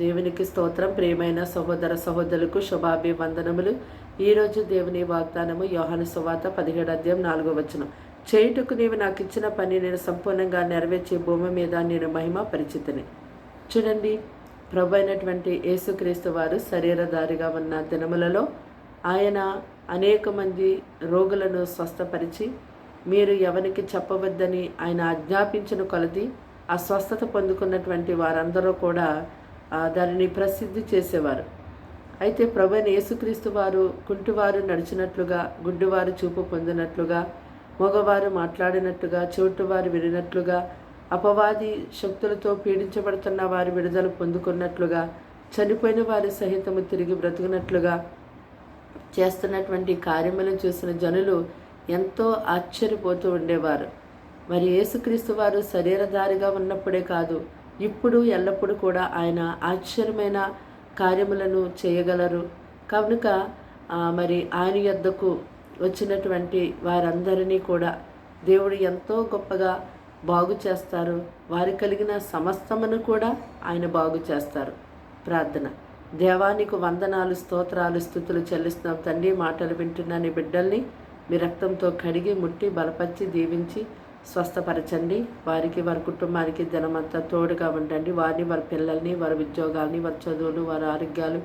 దేవునికి స్తోత్రం. ప్రియమైన సహోదర సహోదరులకు శుభాభివందనములు. ఈరోజు దేవుని వాగ్దానము యోహాను సువాత పదిహేడు అధ్యాయం నాలుగో వచనం. చేయుటకు నీవు నాకు ఇచ్చిన పని నేను సంపూర్ణంగా నెరవేర్చే భూమి మీద నేను మహిమ పరిచితిని. చూడండి ప్రభు అయినటువంటి యేసుక్రీస్తు వారు శరీరధారిగా ఉన్న దినములలో ఆయన అనేక మంది రోగులను స్వస్థపరిచి మీరు ఎవరికి చెప్పవద్దని ఆయన ఆజ్ఞాపించిన కొలది ఆ స్వస్థత పొందుకున్నటువంటి వారందరూ కూడా దానిని ప్రసిద్ధి చేసేవారు. అయితే ప్రభుని యేసుక్రీస్తు వారు కుంటివారు నడిచినట్లుగా గుడ్డివారు చూపు పొందినట్లుగా మగవారు మాట్లాడినట్టుగా చెవిటివారు వినినట్లుగా అపవాది శక్తులతో పీడించబడుతున్న వారి విడుదల పొందుకున్నట్లుగా చనిపోయిన వారి సహితము తిరిగి బ్రతుకున్నట్లుగా చేస్తున్నటువంటి కార్యములను చూసిన జనులు ఎంతో ఆశ్చర్యపోతూ ఉండేవారు. మరి యేసుక్రీస్తు వారు శరీరధారిగా ఉన్నప్పుడే కాదు ఇప్పుడు ఎల్లప్పుడూ కూడా ఆయన ఆశ్చర్యమైన కార్యములను చేయగలరు. కనుక మరి ఆయన యొద్దకు వచ్చినటువంటి వారందరినీ కూడా దేవుడు ఎంతో గొప్పగా బాగు చేస్తారు. వారి కలిగిన సమస్తమును కూడా ఆయన బాగు చేస్తారు. ప్రార్థన. దేవానికి వందనాలు స్తోత్రాలు స్థుతులు చెల్లిస్తున్నాం. తండ్రి మాటలు వింటున్నాని బిడ్డల్ని మీ రక్తంతో కడిగి ముట్టి బలపరిచి దీవించి స్వస్థపరచండి. వారికి వారి కుటుంబానికి ధనమంతా తోడుగా ఉండండి. వారిని వారి పిల్లల్ని వారి ఉద్యోగాల్ని వారి చదువులు వారి ఆరోగ్యాలు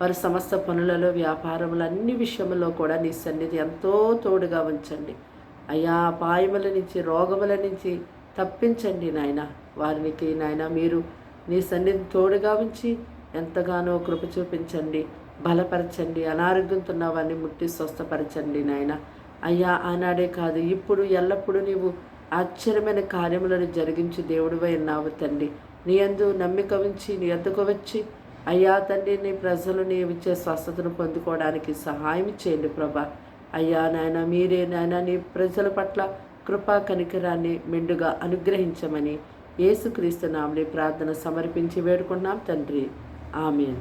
వారి సమస్త పనులలో వ్యాపారములు అన్ని విషయంలో కూడా నీ సన్నిధి ఎంతో తోడుగా ఉంచండి. అయ్యా అపాయముల నుంచి రోగముల నుంచి తప్పించండి నాయన. వారికి నాయన మీరు నీ సన్నిధి తోడుగా ఉంచి ఎంతగానో కృప చూపించండి. బలపరచండి. అనారోగ్యంతో ఉన్న వారిని ముట్టి స్వస్థపరచండి నాయన. అయ్యా ఆనాడే కాదు ఇప్పుడు ఎల్లప్పుడూ నీవు ఆశ్చర్యమైన కార్యములను జరిగించి దేవుడివై ఉన్నావు తండ్రి నీ అందు నమ్మిక ఉంచి నీ ఎద్దుకు వచ్చి అయ్యా తండ్రి నీ ప్రజలు నీవు ఇచ్చే స్వస్థతను పొందుకోవడానికి సహాయం చేయండి ప్రభా. అయ్యా నాయన మీరే నాయన నీ ప్రజల పట్ల కృపా కనికరాన్ని మెండుగా అనుగ్రహించమని యేసుక్రీస్తు నామని ప్రార్థన సమర్పించి వేడుకున్నాం తండ్రి. ఆమెన్.